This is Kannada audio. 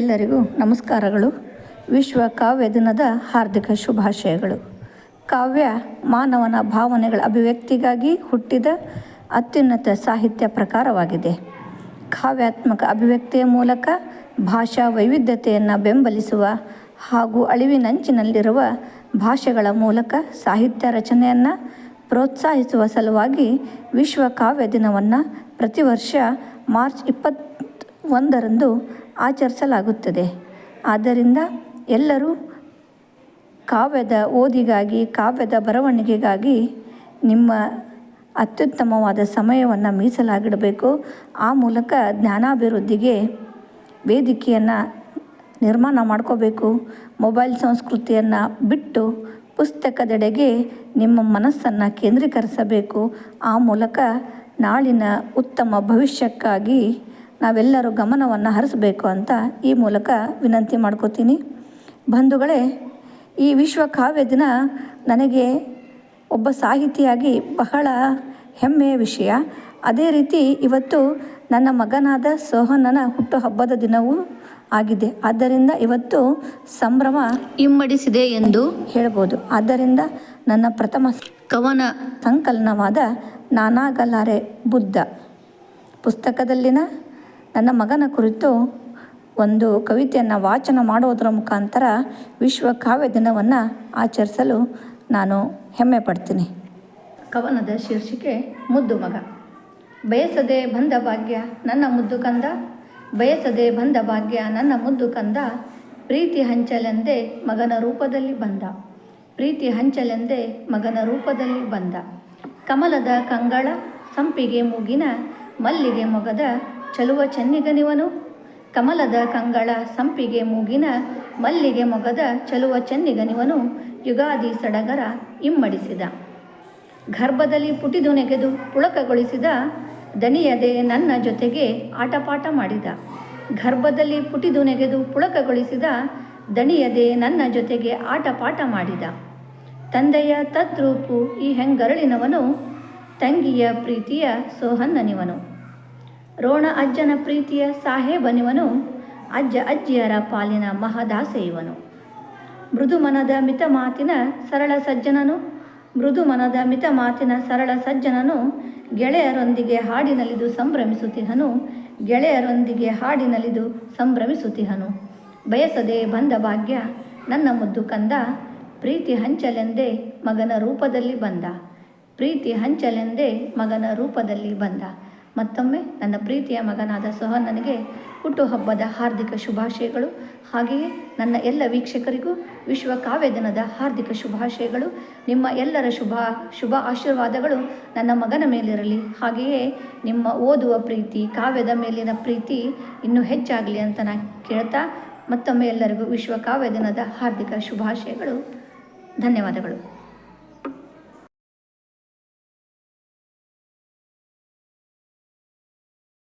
ಎಲ್ಲರಿಗೂ ನಮಸ್ಕಾರಗಳು. ವಿಶ್ವ ಕಾವ್ಯ ದಿನದ ಹಾರ್ದಿಕ ಶುಭಾಶಯಗಳು. ಕಾವ್ಯ ಮಾನವನ ಭಾವನೆಗಳ ಅಭಿವ್ಯಕ್ತಿಗಾಗಿ ಹುಟ್ಟಿದ ಅತ್ಯುನ್ನತ ಸಾಹಿತ್ಯ ಪ್ರಕಾರವಾಗಿದೆ. ಕಾವ್ಯಾತ್ಮಕ ಅಭಿವ್ಯಕ್ತಿಯ ಮೂಲಕ ಭಾಷಾ ವೈವಿಧ್ಯತೆಯನ್ನು ಬೆಂಬಲಿಸುವ ಹಾಗೂ ಅಳಿವಿನಂಚಿನಲ್ಲಿರುವ ಭಾಷೆಗಳ ಮೂಲಕ ಸಾಹಿತ್ಯ ರಚನೆಯನ್ನು ಪ್ರೋತ್ಸಾಹಿಸುವ ಸಲುವಾಗಿ ವಿಶ್ವ ಕಾವ್ಯ ದಿನವನ್ನು ಪ್ರತಿ ವರ್ಷ ಮಾರ್ಚ್ ಇಪ್ಪತ್ತ ಒಂದರಂದು ಆಚರಿಸಲಾಗುತ್ತದೆ. ಆದ್ದರಿಂದ ಎಲ್ಲರೂ ಕಾವ್ಯದ ಓದಿಗಾಗಿ, ಕಾವ್ಯದ ಬರವಣಿಗೆಗಾಗಿ ನಿಮ್ಮ ಅತ್ಯುತ್ತಮವಾದ ಸಮಯವನ್ನು ಮೀಸಲಾಗಿಡಬೇಕು. ಆ ಮೂಲಕ ಜ್ಞಾನಾಭಿವೃದ್ಧಿಗೆ ವೇದಿಕೆಯನ್ನು ನಿರ್ಮಾಣ ಮಾಡ್ಕೋಬೇಕು. ಮೊಬೈಲ್ ಸಂಸ್ಕೃತಿಯನ್ನು ಬಿಟ್ಟು ಪುಸ್ತಕದೆಡೆಗೆ ನಿಮ್ಮ ಮನಸ್ಸನ್ನು ಕೇಂದ್ರೀಕರಿಸಬೇಕು. ಆ ಮೂಲಕ ನಾಳಿನ ಉತ್ತಮ ಭವಿಷ್ಯಕ್ಕಾಗಿ ನಾವೆಲ್ಲರೂ ಗಮನವನ್ನು ಹರಿಸಬೇಕು ಅಂತ ಈ ಮೂಲಕ ವಿನಂತಿ ಮಾಡ್ಕೋತೀನಿ. ಬಂಧುಗಳೇ ಈ ವಿಶ್ವ ಕಾವ್ಯ ದಿನ ನನಗೆ ಒಬ್ಬ ಸಾಹಿತಿಯಾಗಿ ಬಹಳ ಹೆಮ್ಮೆಯ ವಿಷಯ. ಅದೇ ರೀತಿ ಇವತ್ತು ನನ್ನ ಮಗನಾದ ಸೋಹನನ ಹುಟ್ಟುಹಬ್ಬದ ದಿನವೂ ಆಗಿದೆ. ಆದ್ದರಿಂದ ಇವತ್ತು ಸಂಭ್ರಮ ಇಮ್ಮಡಿಸಿದೆ ಎಂದು ಹೇಳ್ಬೋದು. ಆದ್ದರಿಂದ ನನ್ನ ಪ್ರಥಮ ಕವನ ಸಂಕಲನವಾದ ನಾನಾಗಲಾರೆ ಬುದ್ಧ. ಪುಸ್ತಕದಲ್ಲಿನ ನನ್ನ ಮಗನ ಕುರಿತು ಒಂದು ಕವಿತೆಯನ್ನು ವಾಚನ ಮಾಡುವುದರ ಮುಖಾಂತರ ವಿಶ್ವ ಕಾವ್ಯ ದಿನವನ್ನು ಆಚರಿಸಲು ನಾನು ಹೆಮ್ಮೆ ಪಡ್ತೀನಿ. ಕವನದ ಶೀರ್ಷಿಕೆ, ಮುದ್ದು ಮಗ. ಬಯಸದೆ ಬಂದ ಭಾಗ್ಯ ನನ್ನ ಮುದ್ದು ಕಂದ. ಬಯಸದೆ ಬಂದ ಭಾಗ್ಯ ನನ್ನ ಮುದ್ದು ಕಂದ. ಪ್ರೀತಿ ಹಂಚಲೆಂದೇ ಮಗನ ರೂಪದಲ್ಲಿ ಬಂದ. ಪ್ರೀತಿ ಹಂಚಲೆಂದೇ ಮಗನ ರೂಪದಲ್ಲಿ ಬಂದ. ಕಮಲದ ಕಂಗಳ, ಸಂಪಿಗೆ ಮೂಗಿನ, ಮಲ್ಲಿಗೆ ಮೊಗದ. ಚಲುವ ಚೆನ್ನಿಗನಿವನು. ಕಮಲದ ಕಂಗಳ ಸಂಪಿಗೆ ಮೂಗಿನ ಮಲ್ಲಿಗೆ ಮೊಗದ ಚಲುವ ಚೆನ್ನಿಗನಿವನು. ಯುಗಾದಿ ಸಡಗರ ಇಮ್ಮಡಿಸಿದ. ಗರ್ಭದಲ್ಲಿ ಪುಟಿದು ನೆಗೆದು ಪುಳಕಗೊಳಿಸಿದ ದಣಿಯದೆ ನನ್ನ ಜೊತೆಗೆ ಆಟಪಾಠ ಮಾಡಿದ. ಗರ್ಭದಲ್ಲಿ ಪುಟಿದು ನೆಗೆದು ಪುಳಕಗೊಳಿಸಿದ ದಣಿಯದೆ ನನ್ನ ಜೊತೆಗೆ ಆಟಪಾಠ ಮಾಡಿದ. ತಂದೆಯ ತದ್ರೂಪು ಈ ಹೆಂಗರಳಿನವನು, ತಂಗಿಯ ಪ್ರೀತಿಯ ಸೋಹನ್ನನಿವನು. ರೋಣ ಅಜ್ಜನ ಪ್ರೀತಿಯ ಸಾಹೇಬನಿವನು, ಅಜ್ಜ ಅಜ್ಜಿಯರ ಪಾಲಿನ ಮಹದಾಸೆ ಇವನು ಮೃದು ಮನದ ಮಿತ ಮಾತಿನ ಸರಳ ಸಜ್ಜನನು ಮೃದು ಮನದ ಮಿತ ಮಾತಿನ ಸರಳ ಸಜ್ಜನನು, ಗೆಳೆಯರೊಂದಿಗೆ ಹಾಡಿನಲಿದು ಸಂಭ್ರಮಿಸುತ್ತಿಹನು, ಗೆಳೆಯರೊಂದಿಗೆ ಹಾಡಿನಲಿದು ಸಂಭ್ರಮಿಸುತ್ತಿಹನು. ಬಯಸದೆ ಬಂದ ಭಾಗ್ಯ ನನ್ನ ಮುದ್ದು ಕಂದ, ಪ್ರೀತಿ ಹಂಚಲೆಂದೇ ಮಗನ ರೂಪದಲ್ಲಿ ಬಂದ. ಪ್ರೀತಿ ಹಂಚಲೆಂದೇ ಮಗನ ರೂಪದಲ್ಲಿ ಬಂದ. ಮತ್ತೊಮ್ಮೆ ನನ್ನ ಪ್ರೀತಿಯ ಮಗನಾದ ಸೋಹನನಿಗೆ ಹುಟ್ಟುಹಬ್ಬದ ಹಾರ್ದಿಕ ಶುಭಾಶಯಗಳು. ಹಾಗೆಯೇ ನನ್ನ ಎಲ್ಲ ವೀಕ್ಷಕರಿಗೂ ವಿಶ್ವ ಕಾವ್ಯ ದಿನದ ಹಾರ್ದಿಕ ಶುಭಾಶಯಗಳು. ನಿಮ್ಮ ಎಲ್ಲರ ಶುಭ ಶುಭ ಆಶೀರ್ವಾದಗಳು ನನ್ನ ಮಗನ ಮೇಲಿರಲಿ. ಹಾಗೆಯೇ ನಿಮ್ಮ ಓದುವ ಪ್ರೀತಿ, ಕಾವ್ಯದ ಮೇಲಿನ ಪ್ರೀತಿ ಇನ್ನೂ ಹೆಚ್ಚಾಗಲಿ ಅಂತ ನಾನು ಕೇಳ್ತಾ ಮತ್ತೊಮ್ಮೆ ಎಲ್ಲರಿಗೂ ವಿಶ್ವ ಕಾವ್ಯ ದಿನದ ಹಾರ್ದಿಕ ಶುಭಾಶಯಗಳು. ಧನ್ಯವಾದಗಳು.